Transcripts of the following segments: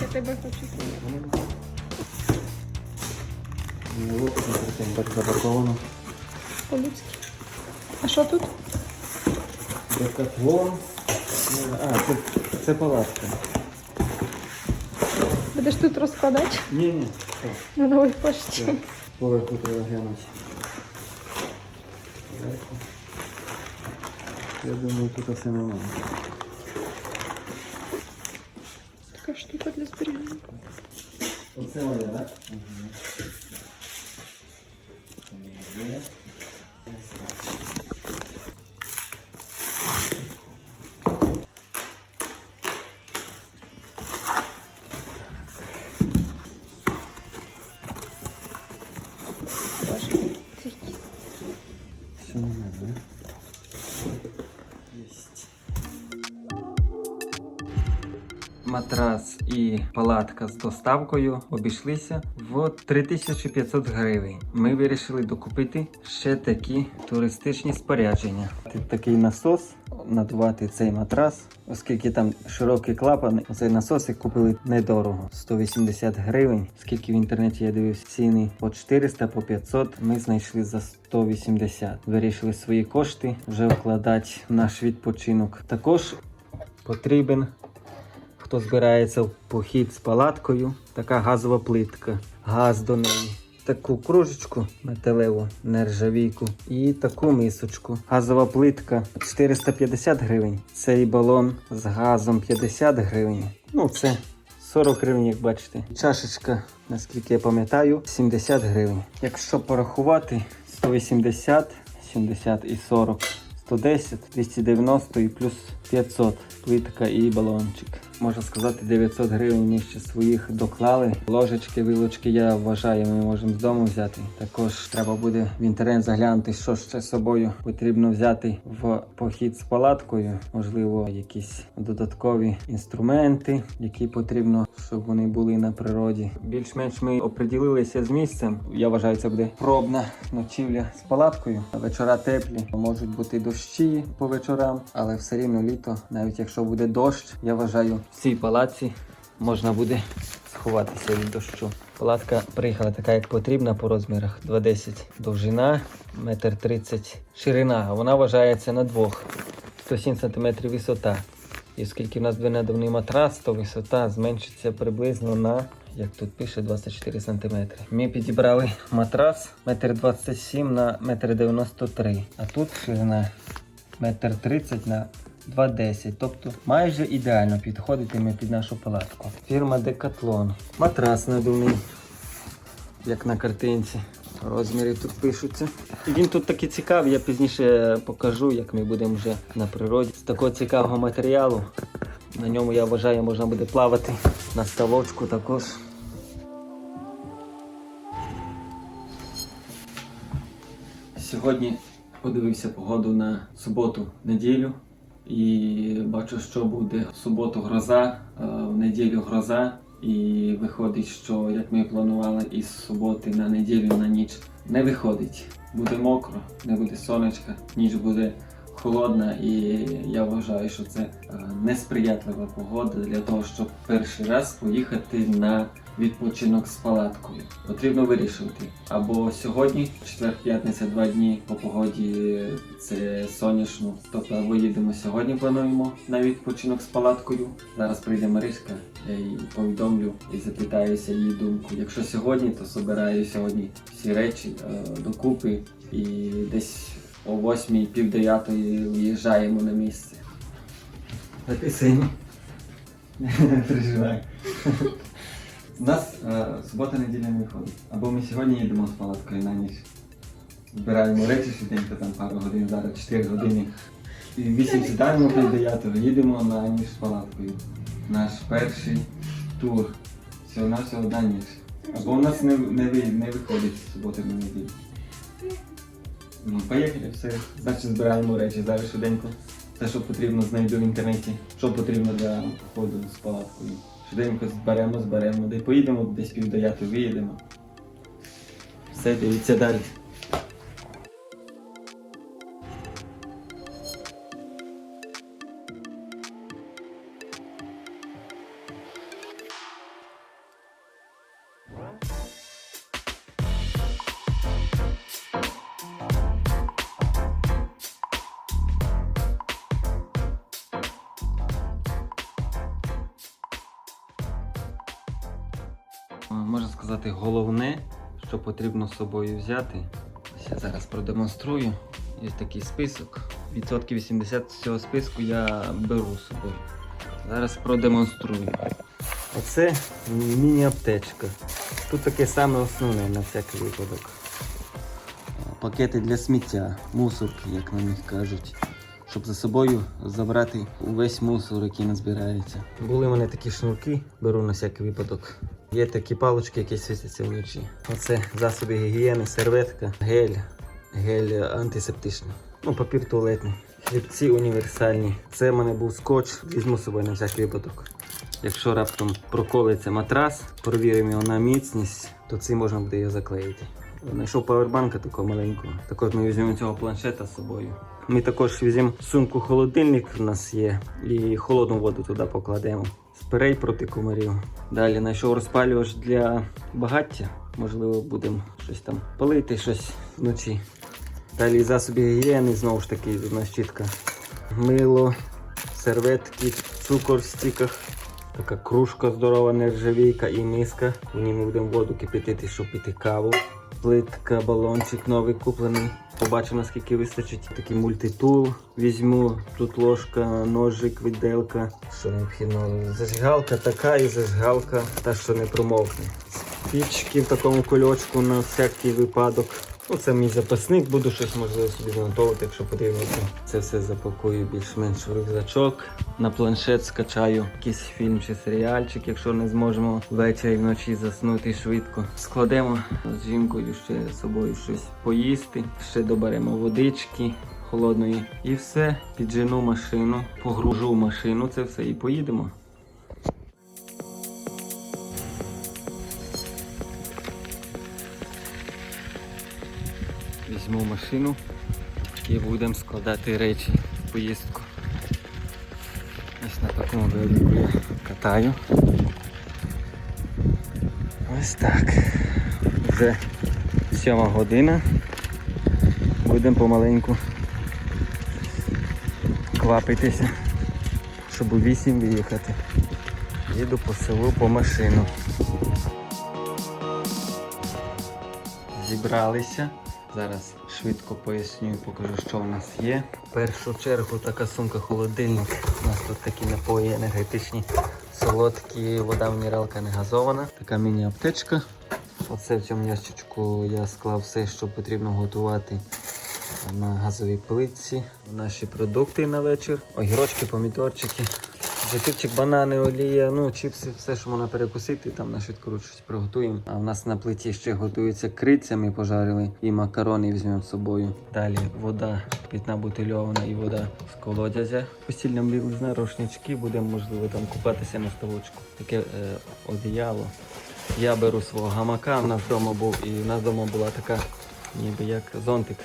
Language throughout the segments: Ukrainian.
Я тебе хочу сьогодні. Ну, от, наприклад, забарковано. По-людськи. А що тут? Декатлон. А, це, це палатка. Будеш тут розкладати Ні, ні. на новій пошті. Все. Поверху треба глянути. Зверху. Я думаю, тут все нормально. Така штука для зберігання. Оце моє, так? Боже, Матрас і палатка з доставкою обійшлися в 3500 гривень. Ми вирішили докупити ще такі туристичні спорядження. Такий насос надувати цей матрас, оскільки там широкий клапан, цей насосик купили недорого 180 гривень. Скільки в інтернеті я дивився ціни по 400, по 500, ми знайшли за 180. Вирішили свої кошти вже вкладати в наш відпочинок. Також потрібен хто збирається в похід з палаткою, така газова плитка, газ до неї. Таку кружечку металеву, нержавійку і таку мисочку. Газова плитка 450 гривень. Цей балон з газом 50 гривень. Ну, це 40 гривень, як бачите. Чашечка, наскільки я пам'ятаю, 70 гривень. Якщо порахувати, 180, 70 і 40, 110, 290 і плюс 500 плитка і балончик. Можна сказати, 900 гривень ми ще своїх доклали. Ложечки, вилочки, я вважаю, ми можемо з дому взяти. Також треба буде в інтернет заглянути, що ще з собою потрібно взяти в похід з палаткою. Можливо, якісь додаткові інструменти, які потрібно, щоб вони були на природі. Більш-менш ми оприділилися з місцем. Я вважаю, це буде пробна ночівля з палаткою. Вечора теплі, можуть бути дощі по вечорам, але все рівно літо, навіть якщо буде дощ, я вважаю, в цій палаці можна буде сховатися від дощу. Палатка приїхала така, як потрібна по розмірах. 2,10 довжина, 1,30 м ширина. Вона вважається на двох. 107 см висота. І оскільки в нас двонадувний матрас, то висота зменшиться приблизно на, як тут пише, 24 см. Ми підібрали матрас 1,27 м на 1,93 м. А тут ширина 1,30 м на 2,10. Тобто майже ідеально підходитиме під нашу палатку. Фірма Decathlon. Матрас надувний, як на картинці. Розміри тут пишуться. Він тут такий цікавий, я пізніше покажу, як ми будемо вже на природі. З такого цікавого матеріалу. На ньому, я вважаю, можна буде плавати на ставочку також. Сьогодні подивився погоду на суботу, неділю. І бачу, що буде в суботу гроза, е, в неділю гроза. І виходить, що як ми планували із суботи на неділю на ніч, не виходить. Буде мокро, не буде сонечка, ніч буде холодна, і я вважаю, що це е, несприятлива погода для того, щоб перший раз поїхати на відпочинок з палаткою. Потрібно вирішувати. Або сьогодні, четвер, п'ятниця, два дні по погоді це сонячно. Тобто або їдемо сьогодні, плануємо на відпочинок з палаткою. Зараз прийде Маришка, я їй повідомлю і запитаюся її думку. Якщо сьогодні, то собираю сьогодні всі речі е, докупи і десь о восьмій, пів дев'ятої виїжджаємо на місце. Записуємо. Не переживай. У нас е, субота неділя не виходить. Або ми сьогодні їдемо з палаткою на ніч. Збираємо речі швиденько, там пару годин, зараз 4 години. І 8 сідаємо пів 9 їдемо на ніч з палаткою. Наш перший тур. Всього на всього одна ніч. Або у нас не, не, не виходить з суботи на неділю. Ну, поїхали, все. Значить збираємо речі. Зараз швиденько. Все, що потрібно, знайду в інтернеті. Що потрібно для походу з палаткою. Швиденько зберемо, зберемо, де поїдемо, десь пів дев'ятої виїдемо. Все, дивіться далі. Сказати, головне, що потрібно з собою взяти. Я зараз продемонструю. Є такий список. Відсотків 80 з цього списку я беру з собою. Зараз продемонструю. Оце міні-аптечка. Тут таке саме основне на всякий випадок. Пакети для сміття, мусорки, як на них кажуть. Щоб за собою забрати увесь мусор, який назбирається. Були в мене такі шнурки, беру на всякий випадок. Є такі палочки, які світяться вночі. Оце засоби гігієни, серветка, гель, гель антисептичний. Ну, папір туалетний. Хлібці універсальні. Це в мене був скотч, візьму з собою на всякий випадок. Якщо раптом проколиться матрас, провіримо його на міцність, то цим можна буде його заклеїти. Знайшов павербанка такого маленького. Також ми візьмемо цього планшета з собою. Ми також візьмемо сумку холодильник в нас є і холодну воду туди покладемо. Спрей проти комарів. Далі знайшов розпалювач для багаття. Можливо, будемо щось там палити щось вночі. Далі засоби гігієни, знову ж таки, у нас чітка. Мило, серветки, цукор в стіках. Така кружка здорова, нержавійка і миска. В ній ми будемо воду кипятити, щоб пити каву. Плитка, балончик новий куплений. Побачимо, наскільки вистачить. Такий мультитул візьму. Тут ложка, ножик, виделка. Що необхідно? Зажигалка така і зажигалка, та що не промовкне. Пічки в такому кульочку на всякий випадок. Оце мій запасник, буду щось можливо собі заготовити, якщо потрібно. Це все запакую більш-менш в рюкзачок. На планшет скачаю якийсь фільм чи серіальчик, якщо не зможемо ввечері вночі заснути швидко. Складемо з жінкою ще з собою щось поїсти, ще доберемо водички. Холодної і все, піджену машину, погружу машину, це все і поїдемо. Візьму машину і будемо складати речі в поїздку. Ось на такому велику я катаю. Ось так. Вже сьома година. Будемо помаленьку квапитися, щоб у вісім виїхати. Їду по селу по машину. Зібралися. Зараз швидко поясню покажу, що в нас є. В першу чергу така сумка холодильник. У нас тут такі напої енергетичні, солодкі, вода мінералка не газована. Така міні-аптечка. Оце в цьому ящичку я склав все, що потрібно готувати на газовій плитці. Наші продукти на вечір. Огірочки, помідорчики. Затипчик, банани, олія, ну, чіпси, все, що можна перекусити, там на швидко щось приготуємо. А в нас на плиті ще готуються криця, ми пожарили і макарони візьмемо з собою. Далі вода питна бутильована і вода з колодязя. Постільна білизна, рушнички, будемо, можливо, там купатися на ставочку. Таке е, одіяло. Я беру свого гамака, в нас вдома був, і в нас вдома була така, ніби як зонтик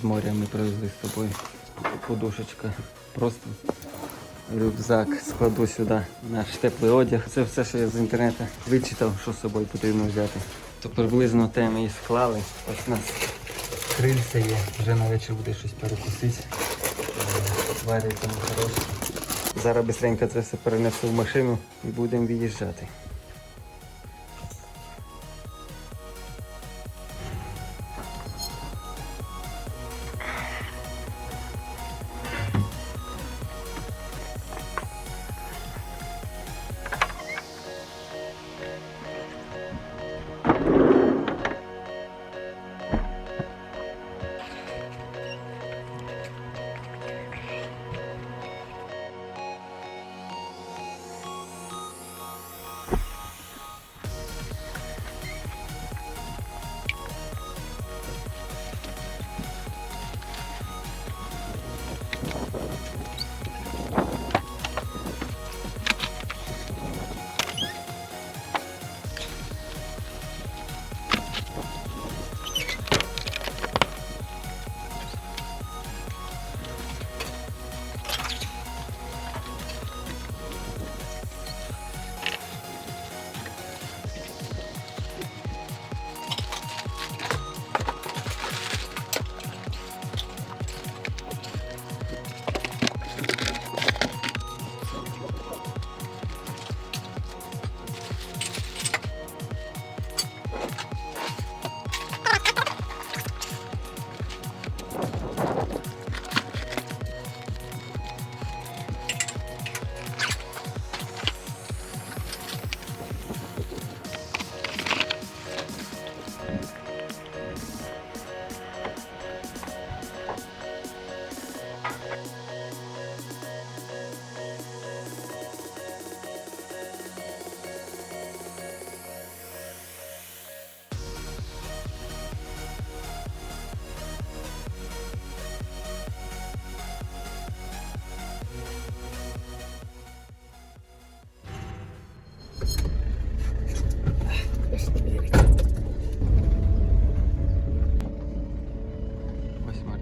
з моря ми привезли з собою. Подушечка. Просто рюкзак складу сюди наш теплий одяг. Це все, що я з інтернету вичитав, що з собою потрібно взяти. То приблизно те ми і склали. Ось у нас крильця є. Вже на вечір буде щось перекусити. Варі там хороше. Зараз швидко це все перенесу в машину і будемо від'їжджати.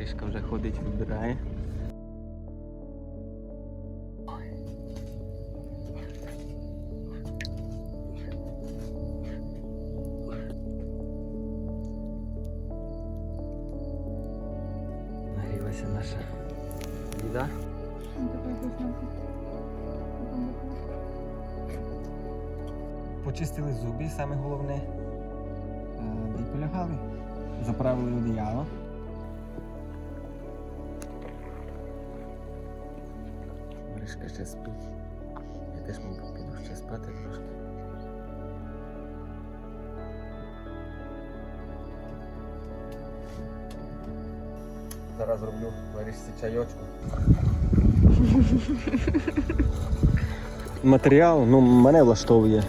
Трішки вже ходить, вибирає. Нагрілася наша їда. Почистили зуби, саме головне, де полягали, заправили одіяло. Маришка ще спить. Я теж, мабуть, піду ще спати трошки. Зараз роблю вирішці чайочку. Матеріал, ну, мене влаштовує.